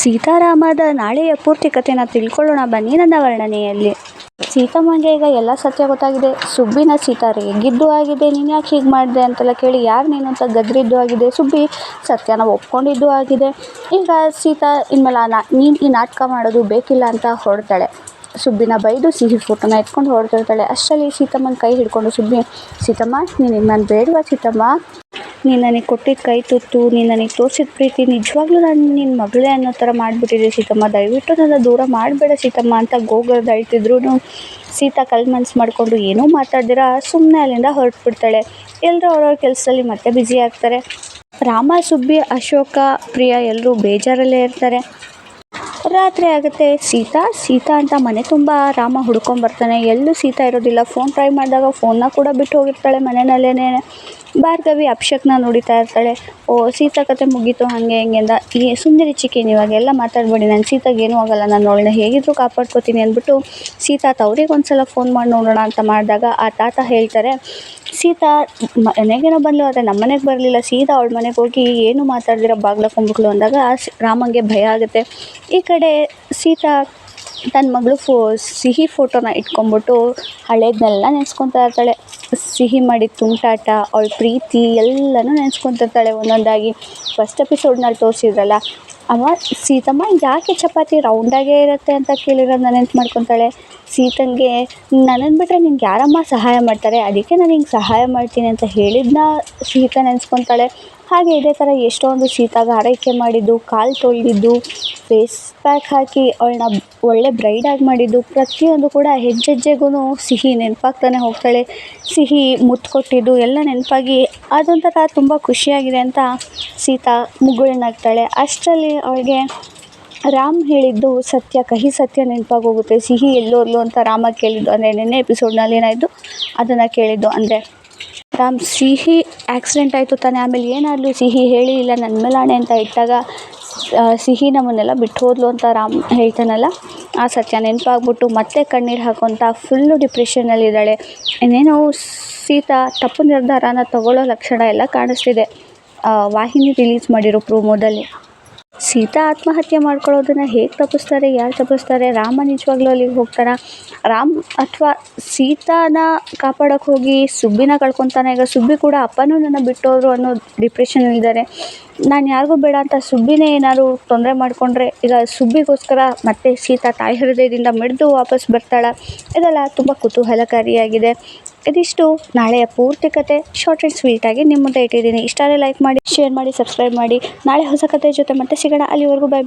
ಸೀತಾರಾಮದ ನಾಳೆಯ ಪೂರ್ತಿ ಕಥೆನ ತಿಳ್ಕೊಳ್ಳೋಣ ಬನ್ನಿ ನನ್ನ ವರ್ಣನೆಯಲ್ಲಿ. ಸೀತಮ್ಮಗೆ ಈಗ ಎಲ್ಲ ಸತ್ಯ ಗೊತ್ತಾಗಿದೆ. ಸುಬ್ಬಿನ ಸೀತಾ ರೇಗಿದ್ದು ಆಗಿದೆ. ನೀನು ಯಾಕೆ ಹೀಗೆ ಮಾಡಿದೆ ಅಂತೆಲ್ಲ ಕೇಳಿ ಯಾರು ನೀನು ಅಂತ ಗದ್ರಿದ್ದು ಆಗಿದೆ. ಸುಬ್ಬಿ ಸತ್ಯನ ಒಪ್ಕೊಂಡಿದ್ದು ಆಗಿದೆ. ಈಗ ಸೀತಾ ಇನ್ಮೇಲೆ ನಾ ನೀನು ಈ ನಾಟಕ ಮಾಡೋದು ಬೇಕಿಲ್ಲ ಅಂತ ಹೊರಡ್ತಾಳೆ. ಸುಬ್ಬಿನ ಬೈದು ಸಿಹಿ ಫೋಟೋನ ಎತ್ಕೊಂಡು ಹೊರಡ್ತಿರ್ತಾಳೆ. ಅಷ್ಟರಲ್ಲಿ ಸೀತಮ್ಮನ ಕೈ ಹಿಡ್ಕೊಂಡು ಸುಬ್ಬಿ, ಸೀತಮ್ಮ, ನೀನು ನಾನು ಬೇಡವಾ ಸೀತಮ್ಮ? ನೀನು ನನಗೆ ಕೊಟ್ಟಿದ್ದ ಕೈ ತುತ್ತು, ನೀನು ನನಗೆ ತೋರಿಸಿದ ಪ್ರೀತಿ, ನಿಜವಾಗ್ಲೂ ನಾನು ನಿನ್ನ ಮಗಳೇ ಅನ್ನೋ ಥರ ಮಾಡಿಬಿಟ್ಟಿದೆ ಸೀತಮ್ಮ. ದಯವಿಟ್ಟು ನನ್ನ ದೂರ ಮಾಡಬೇಡ ಸೀತಮ್ಮ ಅಂತ ಗೋಗರ್ದು ಅಳ್ತಿದ್ರು ಸೀತಾ ಕಲ್ ಮನ್ಸು ಮಾಡಿಕೊಂಡು ಏನೂ ಮಾತಾಡ್ದಿರ ಸುಮ್ಮನೆ ಅಲ್ಲಿಂದ ಹೊರಟ್ಬಿಡ್ತಾಳೆ. ಎಲ್ಲರೂ ಅವ್ರವ್ರ ಕೆಲಸದಲ್ಲಿ ಮತ್ತೆ ಬ್ಯುಸಿ ಆಗ್ತಾರೆ. ರಾಮ, ಸುಬ್ಬಿ, ಅಶೋಕ, ಪ್ರಿಯ ಎಲ್ಲರೂ ಬೇಜಾರಲ್ಲೇ ಇರ್ತಾರೆ. ರಾತ್ರಿ ಆಗುತ್ತೆ. ಸೀತಾ ಸೀತಾ ಅಂತ ಮನೆ ತುಂಬ ರಾಮ ಹುಡ್ಕೊಂಬರ್ತಾನೆ ಎಲ್ಲೂ ಸೀತಾ ಇರೋದಿಲ್ಲ. ಫೋನ್ ಟ್ರೈ ಮಾಡಿದಾಗ ಫೋನ್ನ ಕೂಡ ಬಿಟ್ಟು ಹೋಗಿರ್ತಾಳೆ ಮನೆಯಲ್ಲೇ ಭಾರ್ಗವಿ ಅಪ್ಶಕ್ನ ನೋಡಿತಾ ಇರ್ತಾಳೆ. ಓ, ಸೀತಾ ಕತೆ ಮುಗೀತು, ಹಾಗೆ ಹಿಂಗೆ ಅಂದ. ಈ ಸುಂದರಿ ಚಿಕ್ಕಿ ಇವಾಗೆಲ್ಲ ಮಾತಾಡಬೇಡಿ. ನಾನು ಸೀತಾಗೆ ಏನೂ ಆಗಲ್ಲ. ನಾನು ಅವಳನ್ನ ಹೇಗಿದ್ರೂ ಕಾಪಾಡ್ಕೋತೀನಿ ಅಂದ್ಬಿಟ್ಟು ಸೀತಾ ತವ್ರಿಗೆ ಒಂದ್ಸಲ ಫೋನ್ ಮಾಡಿ ನೋಡೋಣ ಅಂತ ಮಾಡಿದಾಗ ಆ ತಾತ ಹೇಳ್ತಾರೆ, ಸೀತಾ ಮನೆಗೇನೋ ಬಂದ್ಲು, ಆದರೆ ನಮ್ಮ ಮನೆಗೆ ಬರಲಿಲ್ಲ. ಸೀತಾ ಅವಳ ಮನೆಗೆ ಹೋಗಿ ಏನು ಮಾತಾಡ್ದಿರ ಬಾಗ್ಲಕ್ಕೊಂಬಿಟ್ಲು ಅಂದಾಗ ರಾಮಂಗೆ ಭಯ ಆಗುತ್ತೆ. ಈ ಕಡೆ ಸೀತಾ ತನ್ನ ಮಗಳು ಫೋ, ಸಿಹಿ ಫೋಟೋನ ಇಟ್ಕೊಂಬಿಟ್ಟು ಹಳೇದನ್ನೆಲ್ಲ ನೆನೆಸ್ಕೊತಾ ಇರ್ತಾಳೆ. ಸಿಹಿ ಮಾಡಿದ ತುಂಟಾಟ, ಅವಳ ಪ್ರೀತಿ ಎಲ್ಲನೂ ನೆನೆಸ್ಕೊತಿರ್ತಾಳೆ ಒಂದೊಂದಾಗಿ. ಫಸ್ಟ್ ಎಪಿಸೋಡ್ನಲ್ಲಿ ತೋರಿಸಿದ್ರಲ್ಲ, ಅವ ಸೀತಮ್ಮ ಯಾಕೆ ಚಪಾತಿ ರೌಂಡಾಗೇ ಇರುತ್ತೆ ಅಂತ ಕೇಳಿರೋದು ನೆನ್ಪು ಮಾಡ್ಕೊತಾಳೆ. ಸೀತಂಗೆ ನನ್ನನ್ನು ಬಿಟ್ಟರೆ ನಿನಗೆ ಯಾರಮ್ಮ ಸಹಾಯ ಮಾಡ್ತಾರೆ? ಅದಕ್ಕೆ ನಾನು ಹಿಂಗೆ ಸಹಾಯ ಮಾಡ್ತೀನಿ ಅಂತ ಹೇಳಿದ್ನ ಸೀತ ನೆನೆಸ್ಕೊತಾಳೆ ಹಾಗೆ ಇದೇ ಥರ ಎಷ್ಟೊಂದು ಸೀತಾಗೆ ಆರೈಕೆ ಮಾಡಿದ್ದು, ಕಾಲು ತೊಳೆದಿದ್ದು ಫೇಸ್ ಪ್ಯಾಕ್ ಹಾಕಿ ಅವಳನ್ನ ಒಳ್ಳೆ ಬ್ರೈಡಾಗಿ ಮಾಡಿದ್ದು, ಪ್ರತಿಯೊಂದು ಕೂಡ ಹೆಜ್ಜೆ ಹೆಜ್ಜೆಗೂ ಸಿಹಿ ನೆನಪಾಗ್ತಾನೆ ಹೋಗ್ತಾಳೆ. ಸಿಹಿ ಮುತ್ತು ಕೊಟ್ಟಿದ್ದು ಎಲ್ಲ ನೆನಪಾಗಿ ಅದೊಂಥರ ತುಂಬ ಖುಷಿಯಾಗಿದೆ ಅಂತ ಸೀತಾ ಮುಗುಳ್ನಾಗ್ತಾಳೆ. ಅಷ್ಟರಲ್ಲಿ ಅವಳಿಗೆ ರಾಮ್ ಹೇಳಿದ್ದು ಸತ್ಯ, ಕಹಿ ಸತ್ಯ ನೆನಪಾಗೋಗುತ್ತೆ. ಸಿಹಿ ಎಲ್ಲೋದ್ಲು ಅಂತ ರಾಮ ಕೇಳಿದ್ದು ಅಂದರೆ ನಿನ್ನೆ ಎಪಿಸೋಡ್ನಲ್ಲಿ ಏನಾಯಿತು? ಅದನ್ನು ಕೇಳಿದ್ದು ಅಂದರೆ, ರಾಮ್ ಸಿಹಿ ಆಕ್ಸಿಡೆಂಟ್ ಆಯಿತು ತಾನೇ, ಆಮೇಲೆ ಏನಾದ್ಲು ಸಿಹಿ ಹೇಳಿ ಇಲ್ಲ ನನ್ನ ಮೇಲೆ ಆಣೆ ಅಂತ ಇಟ್ಟಾಗ ಸಿಹಿ ನಮ್ಮನ್ನೆಲ್ಲ ಬಿಟ್ಟು ಹೋದ್ಲು ಅಂತ ರಾಮ್ ಹೇಳ್ತಾನಲ್ಲ, ಆ ಸತ್ಯ ನೆನಪಾಗ್ಬಿಟ್ಟು ಮತ್ತೆ ಕಣ್ಣೀರು ಹಾಕೋಂಥ ಫುಲ್ಲು ಡಿಪ್ರೆಷನ್ನಲ್ಲಿದ್ದಾಳೆ ಇನ್ನೇನೋ ಸೀತಾ ತಪ್ಪು ನಿರ್ಧಾರನ ತಗೊಳ್ಳೋ ಲಕ್ಷಣ ಎಲ್ಲ ಕಾಣಿಸ್ತಿದೆ. ವಾಹಿನಿ ರಿಲೀಸ್ ಮಾಡಿರೋ ಪ್ರೋಮೋದಲ್ಲಿ ಸೀತಾ ಆತ್ಮಹತ್ಯೆ ಮಾಡ್ಕೊಳ್ಳೋದನ್ನು ಹೇಗೆ ತಪ್ಪಿಸ್ತಾರೆ, ಯಾರು ತಪ್ಪಿಸ್ತಾರೆ, ರಾಮ ನಿಜವಾಗ್ಲೂ ಅಲ್ಲಿಗೆ ಹೋಗ್ತಾರ? ರಾಮ್ ಅಥವಾ ಸೀತಾನ ಕಾಪಾಡೋಕೆ ಹೋಗಿ ಸುಬ್ಬಿನ ಕಳ್ಕೊತಾನೆ, ಈಗ ಸುಬ್ಬಿ ಕೂಡ ಅಪ್ಪನೂ ನನ್ನ ಬಿಟ್ಟೋದ್ರು ಅನ್ನೋ ಡಿಪ್ರೆಷನಲ್ಲಿದ್ದಾರೆ ನಾನು ಯಾರಿಗೂ ಬೇಡ ಅಂತ ಸುಬ್ಬಿನೇ ಏನಾದ್ರು ತೊಂದರೆ ಮಾಡಿಕೊಂಡ್ರೆ, ಈಗ ಸುಬ್ಬಿಗೋಸ್ಕರ ಮತ್ತೆ ಸೀತಾ ತಾಯಿ ಹೃದಯದಿಂದ ಮಿಡಿದು ವಾಪಸ್ ಬರ್ತಾಳ. ಇದೆಲ್ಲ ತುಂಬ ಕುತೂಹಲಕಾರಿಯಾಗಿದೆ. ಇದಿಷ್ಟು. ನಾಳೆಯ ಪೂರ್ತಿ ಕತೆ ಶಾರ್ಟ್ ಆ್ಯಂಡ್ ಸ್ವೀಟಾಗಿ ನಿಮ್ಮ ಮುಂದೆ ಇಟ್ಟಿದ್ದೀನಿ. ಇಷ್ಟಾದರೆ ಲೈಕ್ ಮಾಡಿ ಶೇರ್ ಮಾಡಿ ಸಬ್ಸ್ಕ್ರೈಬ್ ಮಾಡಿ. ನಾಳೆ ಹೊಸ ಕತೆ ಜೊತೆ ಮತ್ತೆ ಸಿಗೋಣ. ಅಲ್ಲಿವರೆಗೂ ಬಾಯ್